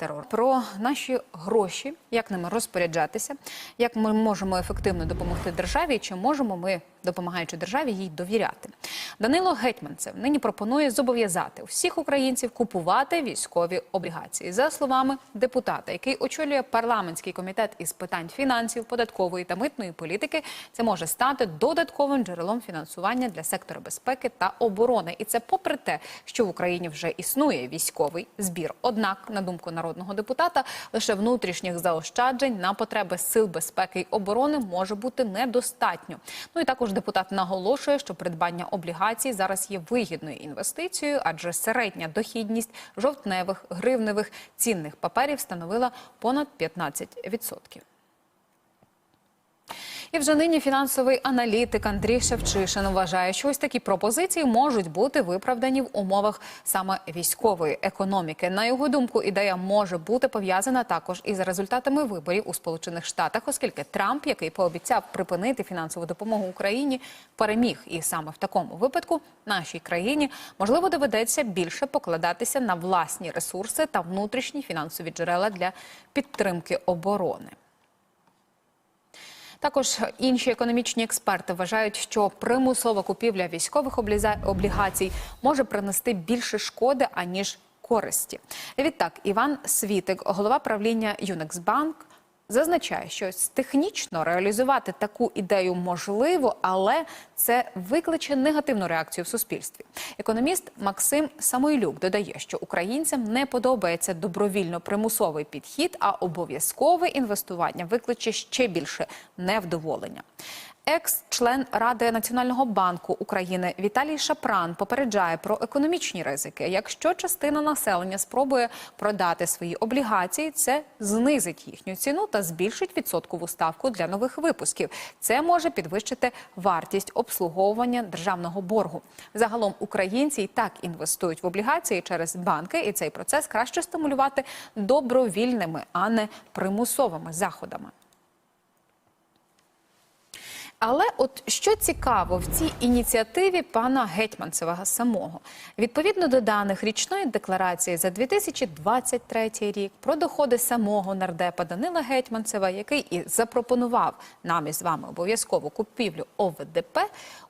терор, про наші гроші, як ними розпоряджатися, як ми можемо ефективно допомогти державі, чи можемо ми, допомагаючи державі, їй довіряти. Данило Гетьманцев нині пропонує зобов'язати всіх українців купувати військові облігації. За словами депутата, який очолює парламентський комітет із питань фінансів, податкової та митної політики, це може стати додатковим джерелом фінансування для сектора безпеки та оборони. І це попри те, що в Україні вже існує військовий збір. Однак, на думку народного депутата, лише внутрішніх заощаджень на потреби сил безпеки й оборони може бути недостатньо. Ну і також депутат наголошує, що придбання облігацій зараз є вигідною інвестицією, адже середня дохідність жовтневих гривневих цінних паперів становила понад 15%. І вже нині фінансовий аналітик Андрій Шевчишин вважає, що ось такі пропозиції можуть бути виправдані в умовах саме військової економіки. На його думку, ідея може бути пов'язана також із результатами виборів у Сполучених Штатах, оскільки Трамп, який пообіцяв припинити фінансову допомогу Україні, переміг. І саме в такому випадку нашій країні можливо доведеться більше покладатися на власні ресурси та внутрішні фінансові джерела для підтримки оборони. Також інші економічні експерти вважають, що примусова купівля військових облігацій може принести більше шкоди аніж користі. Відтак, Іван Світик, голова правління Юнексбанк, зазначає, що технічно реалізувати таку ідею можливо, але це викличе негативну реакцію в суспільстві. Економіст Максим Самойлюк додає, що українцям не подобається добровільно примусовий підхід, а обов'язкове інвестування викличе ще більше невдоволення. Екс-член Ради Національного банку України Віталій Шапран попереджає про економічні ризики. Якщо частина населення спробує продати свої облігації, це знизить їхню ціну та збільшить відсоткову ставку для нових випусків. Це може підвищити вартість обслуговування державного боргу. Загалом українці і так інвестують в облігації через банки, і цей процес краще стимулювати добровільними, а не примусовими заходами. Але от що цікаво в цій ініціативі пана Гетьманцева самого, відповідно до даних річної декларації за 2023 рік про доходи самого нардепа Данила Гетьманцева, який і запропонував нам із вами обов'язкову купівлю ОВДП,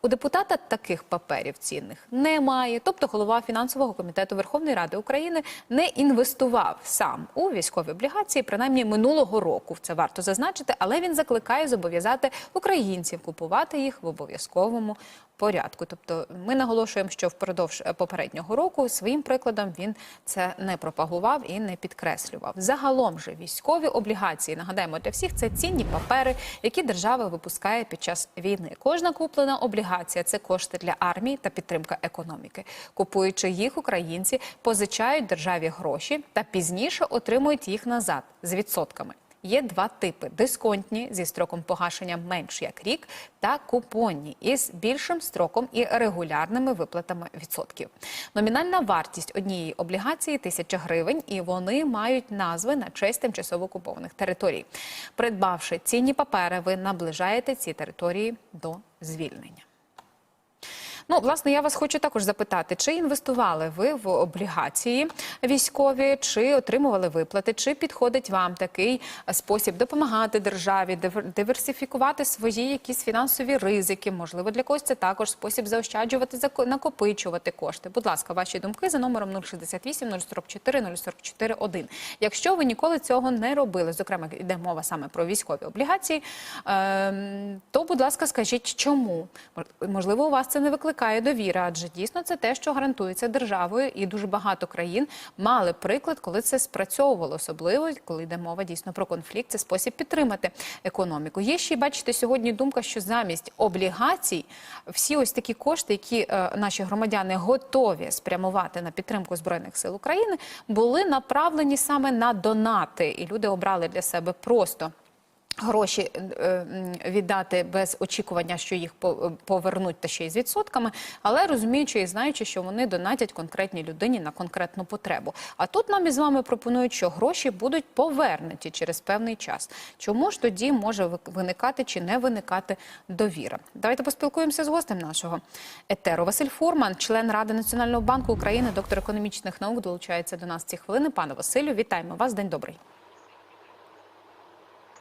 у депутата таких паперів цінних немає. Тобто голова фінансового комітету Верховної Ради України не інвестував сам у військові облігації, принаймні минулого року. Це варто зазначити, але він закликає зобов'язати українців купувати їх в обов'язковому порядку. Тобто, ми наголошуємо, що впродовж е, попереднього року своїм прикладом він це не пропагував і не підкреслював. Загалом же військові облігації нагадаємо для всіх це цінні папери, які держава випускає під час війни. Кожна куплена облігація це кошти для армії та підтримка економіки. Купуючи їх, українці позичають державі гроші та пізніше отримують їх назад з відсотками. Є два типи: дисконтні зі строком погашення менш як рік, та купонні із більшим строком і регулярними виплатами відсотків. Номінальна вартість однієї облігації тисяча гривень, і вони мають назви на честь тимчасово окупованих територій. Придбавши цінні папери, ви наближаєте ці території до звільнення. Ну, власне, я вас хочу також запитати, чи інвестували ви в облігації військові, чи отримували виплати, чи підходить вам такий е, спосіб допомагати державі, дивер- диверсифікувати свої якісь фінансові ризики? Можливо, для когось це також спосіб заощаджувати, накопичувати кошти. Будь ласка, ваші думки за номером 068 044 044 1. Якщо ви ніколи цього не робили, зокрема йде мова саме про військові облігації, ем, то, будь ласка, скажіть, чому? Можливо, у вас це не викликає довіри, адже дійсно це те, що гарантується державою, і дуже багато країн мали приклад, коли це спрацьовувало, особливо коли йде мова дійсно про конфлікт. Це спосіб підтримати економіку. Є ще бачите сьогодні думка, що замість облігацій всі ось такі кошти, які е, наші громадяни готові спрямувати на підтримку збройних сил України, були направлені саме на донати, і люди обрали для себе просто Гроші е, віддати без очікування, що їх по- повернуть та ще й з відсотками, але розуміючи і знаючи, що вони донатять конкретній людині на конкретну потребу. А тут нам із вами пропонують, що гроші будуть повернуті через певний час. Чому ж тоді може виникати чи не виникати довіра? Давайте поспілкуємося з гостем нашого етеру. Василь Фурман, член Ради Національного банку України, доктор економічних наук, долучається до нас ці хвилини. Пане Василю, вітаємо вас. День добрий.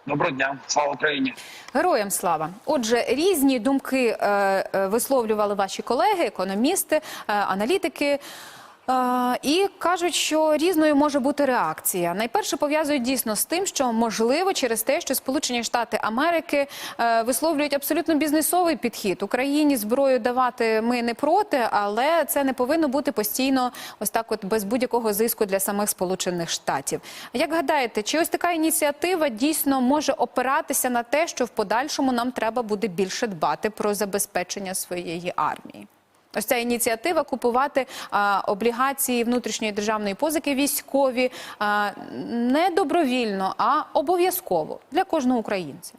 Доброго дня, слава Україні. Героям слава. Отже, різні думки е, е, висловлювали ваші колеги, економісти, е, аналітики. І кажуть, що різною може бути реакція. Найперше пов'язують дійсно з тим, що можливо через те, що Сполучені Штати Америки е, висловлюють абсолютно бізнесовий підхід Україні зброю давати ми не проти, але це не повинно бути постійно ось так, от без будь-якого зиску для самих Сполучених Штатів. Як гадаєте, чи ось така ініціатива дійсно може опиратися на те, що в подальшому нам треба буде більше дбати про забезпечення своєї армії? Ось ця ініціатива купувати а, облігації внутрішньої державної позики військові а, не добровільно, а обов'язково для кожного українця.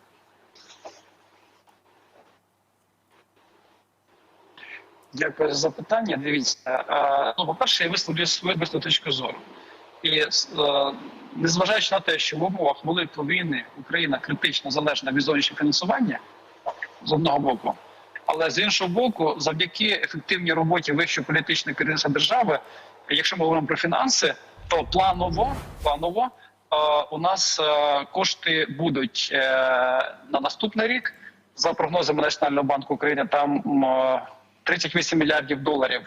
Дякую за запитання. Дивіться, е, ну, по-перше, я висловлю свою точку зору. І е, незважаючи на те, що в умовах великої війни Україна критично залежна від зовнішнього фінансування з одного боку, але з іншого боку, завдяки ефективній роботі вищого політичного керівництва держави, якщо ми говоримо про фінанси, то планово планово е, у нас е, кошти будуть е, на наступний рік. За прогнозами Національного банку України, там м, е, 38 мільярдів доларів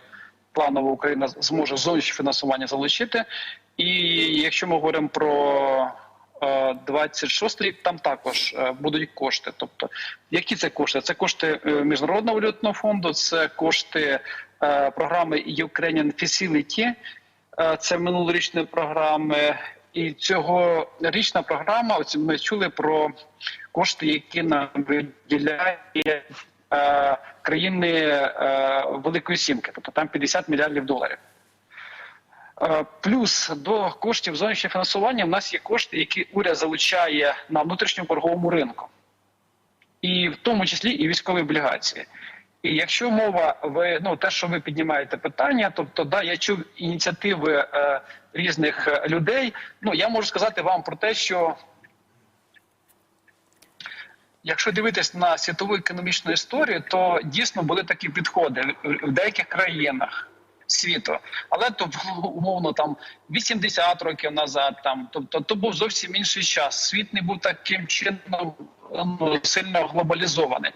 планово Україна зможе зовнішнє фінансування залучити. І якщо ми говоримо про 26 рік, там також е, будуть кошти. Тобто, які це кошти? Це кошти е, міжнародного валютного фонду, це кошти е, програми Ukrainian Facility, е, це минулорічні програми. І цьогорічна програма. Ось ми чули про кошти, які нам виділяє е, країни е, Великої Сімки, тобто там 50 мільярдів доларів. Е, Плюс до коштів зовнішнього фінансування в нас є кошти, які уряд залучає на внутрішньому борговому ринку, і в тому числі і військові облігації. І якщо мова ви ну те, що ви піднімаєте питання, тобто да, я чув ініціативи е, різних е, людей. Ну я можу сказати вам про те, що Якщо дивитись на світову економічну історію, то дійсно були такі підходи в деяких країнах світу, але то було умовно там 80 років назад. Там тобто, то був зовсім інший час. Світ не був таким чином ну, сильно глобалізований.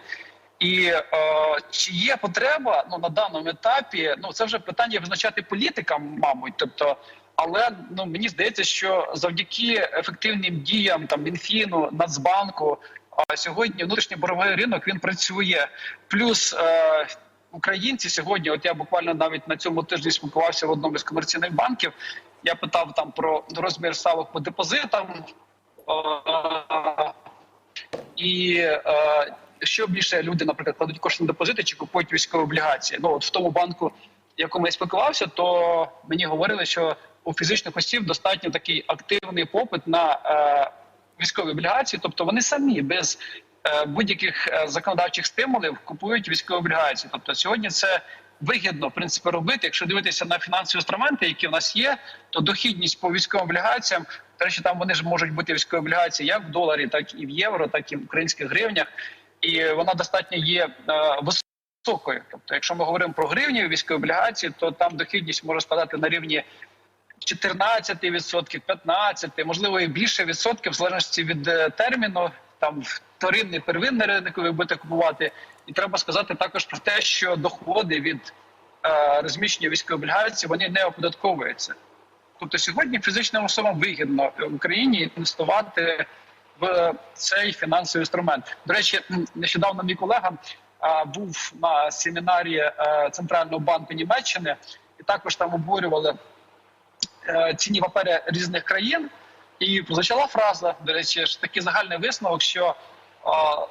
І е, чи є потреба ну на даному етапі? Ну це вже питання визначати політикам, мабуть. Тобто, але ну мені здається, що завдяки ефективним діям там Мінфіну, Нацбанку, а сьогодні внутрішній боровий ринок він працює. Плюс е, українці сьогодні, от я буквально навіть на цьому тижні спілкувався в одному із комерційних банків. Я питав там про розмір ставок по депозитам. Е, і е, що більше люди, наприклад, кладуть кошти на депозити чи купують військові облігації. Ну от в тому банку, в якому я спілкувався, то мені говорили, що у фізичних осіб достатньо такий активний попит на е, військові облігації, тобто вони самі без будь-яких е, законодавчих стимулів купують військові облігації. Тобто сьогодні це вигідно в принципі робити. Якщо дивитися на фінансові інструменти, які в нас є, то дохідність по військовим облігаціям, речі, там вони ж можуть бути військові облігації як в доларі, так і в євро, так і в українських гривнях, і вона достатньо є е, високою. Тобто, якщо ми говоримо про гривні військові облігації, то там дохідність може складати на рівні 14%, 15%, можливо, і більше відсотків, в залежності від е, терміну, там вторинний, первинний ринок ви купувати. І треба сказати також про те, що доходи від е, розміщення військових облігацій вони не оподатковуються. Тобто сьогодні фізичним особам вигідно в Україні інвестувати в цей фінансовий інструмент. До речі, нещодавно мій колега а, був на семінарі а, Центрального банку Німеччини, і також там обурювали е, ціні папери різних країн. І прозвучала фраза, до речі, ж такий загальний висновок, що а,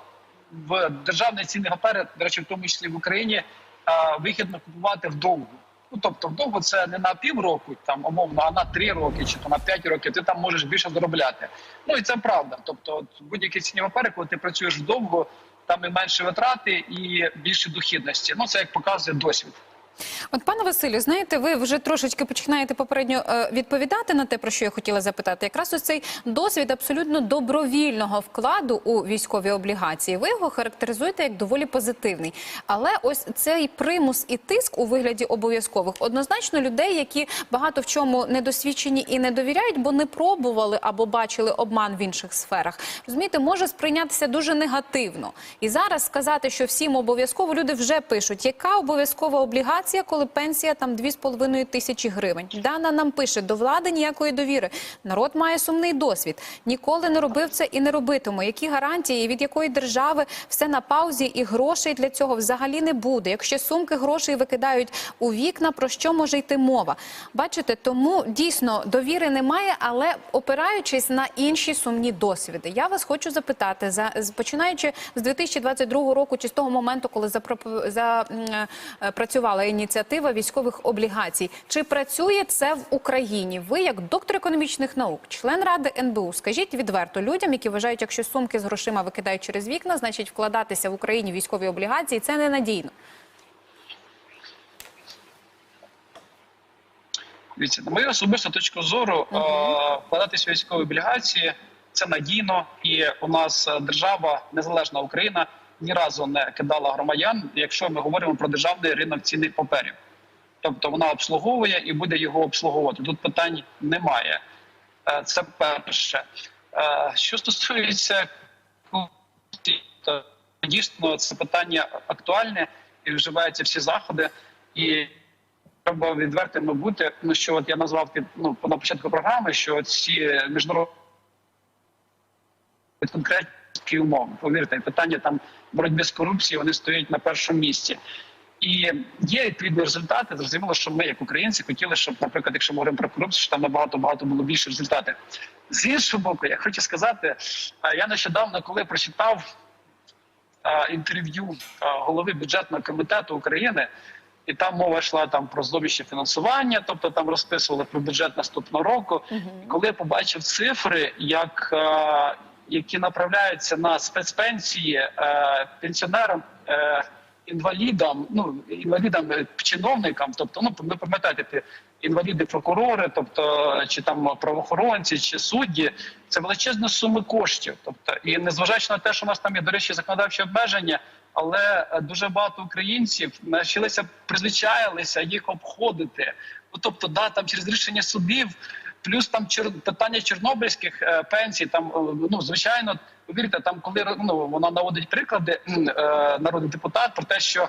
в державні цінні папери, до речі, в тому числі в Україні, а, вигідно купувати вдовгу. Ну тобто, вдовго це не на півроку, там умовно, а на три роки чи то на п'ять років. Ти там можеш більше заробляти. Ну і це правда. Тобто, будь-які ціні папери, коли ти працюєш вдовго, там і менше витрати, і більше дохідності. Ну це як показує досвід. От, пане Василю, знаєте, ви вже трошечки починаєте попередньо е, відповідати на те, про що я хотіла запитати. Якраз ось цей досвід абсолютно добровільного вкладу у військові облігації. Ви його характеризуєте як доволі позитивний. Але ось цей примус і тиск у вигляді обов'язкових однозначно людей, які багато в чому недосвідчені і не довіряють, бо не пробували або бачили обман в інших сферах. Розумієте, може сприйнятися дуже негативно. І зараз сказати, що всім обов'язково люди вже пишуть, яка обов'язкова облігація, коли пенсія там 2,5 тисячі гривень. Дана нам пише, до влади ніякої довіри. Народ має сумний досвід. Ніколи не робив це і не робитиме. Які гарантії, від якої держави все на паузі, і грошей для цього взагалі не буде. Якщо сумки грошей викидають у вікна, про що може йти мова? Бачите, тому дійсно довіри немає, але опираючись на інші сумні досвіди. Я вас хочу запитати, за починаючи з 2022 року, чи з того моменту, коли запропо- ініціатива військових облігацій, чи працює це в Україні? Ви, як доктор економічних наук, член ради НБУ, скажіть відверто людям, які вважають, якщо сумки з грошима викидають через вікна, значить вкладатися в Україні військові облігації це ненадійно. Дивіться, на мою особисту точку зору, вкладатись в військові облігації це надійно, і у нас держава, незалежна Україна, ні разу не кидала громадян, якщо ми говоримо про державний ринок цінних паперів. Тобто вона обслуговує і буде його обслуговувати. Тут питань немає. Е, Це перше. Е, Що стосується то дійсно це питання актуальне і вживаються всі заходи. І треба відвертими бути. Ну що от я назвав ну на початку програми, що ці міжнародні конкретні умови. Повірте, питання там боротьби з корупцією вони стоять на першому місці. І є відповідні результати. Зрозуміло, що ми, як українці, хотіли, щоб, наприклад, якщо ми говоримо про корупцію, що там набагато багато було більше результатів. З іншого боку, я хочу сказати, е, я нещодавно, коли прочитав е, інтерв'ю е, голови бюджетного комітету України, і там мова йшла там про зовнішнє фінансування, тобто там розписували про бюджет наступного року. І коли я побачив цифри, як які направляються на спецпенсії е, пенсіонерам. Е, Інвалідам, ну інвалідам, е, чиновникам, тобто, ну ви пам'ятаєте, інваліди, прокурори, тобто чи там правоохоронці, чи судді, це величезні суми коштів. Тобто, і незважаючи на те, що у нас там є до речі, законодавчі обмеження, але дуже багато українців навчилися призвичаїлися їх обходити. Ну тобто, да, там через рішення судів, плюс там чер... питання чорнобильських е, пенсій. Там е, ну звичайно, повірте, там коли ну вона наводить приклади е, народний депутат про те, що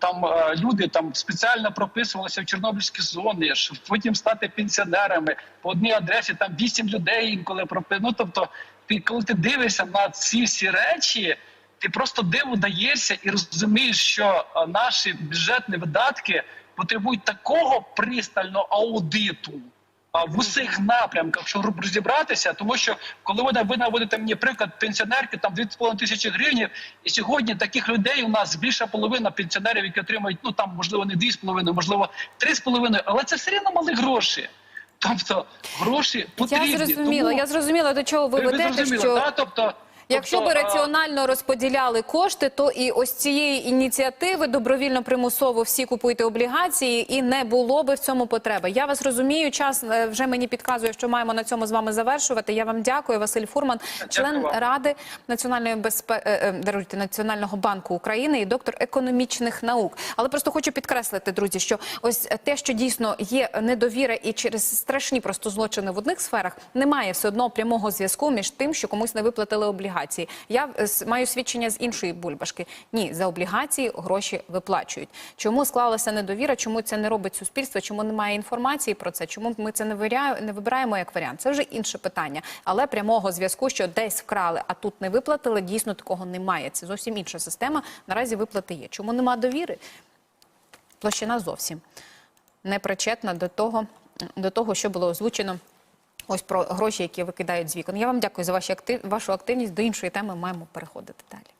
там е, люди там спеціально прописувалися в чорнобильські зони, щоб потім стати пенсіонерами по одній адресі. Там вісім людей інколи пропи... Ну тобто, ти коли ти дивишся на ці всі речі. Ти просто диву даєшся і розумієш, що е, наші бюджетні видатки потребують такого пристального аудиту в усіх напрямках, щоб розібратися, тому що коли ви, ви наводите мені приклад пенсіонерки, там 2,5 тисячі гривень, і сьогодні таких людей у нас більша половина пенсіонерів, які отримують ну там можливо не 2,5, можливо 3,5, але це все рівно мали гроші. Тобто гроші потрібні. Я зрозуміла, Тому... я зрозуміла, до чого ви ведете. зрозуміли, що... да? тобто, Якщо тобто, би раціонально розподіляли кошти, то і ось цієї ініціативи добровільно примусово всі купуйте облігації, і не було би в цьому потреби. Я вас розумію. Час е, вже мені підказує, що маємо на цьому з вами завершувати. Я вам дякую, Василь Фурман, член ради національної безпеки даруйте Національного банку України і доктор економічних наук. Але просто хочу підкреслити, друзі, що ось те, що дійсно є недовіра, і через страшні просто злочини в одних сферах, немає все одно прямого зв'язку між тим, що комусь не виплатили облігації. Я е, маю свідчення з іншої бульбашки. Ні, за облігації гроші виплачують. Чому склалася недовіра? Чому це не робить суспільство? Чому немає інформації про це? Чому ми це не не вибираємо як варіант? Це вже інше питання. Але прямого зв'язку, що десь вкрали, а тут не виплатили, дійсно такого немає. Це зовсім інша система. Наразі виплати є. Чому нема довіри? Площина зовсім не причетна до того, до того, що було озвучено. Ось про гроші, які викидають з вікон. Я вам дякую за ваші актив, вашу активність. До іншої теми маємо переходити далі.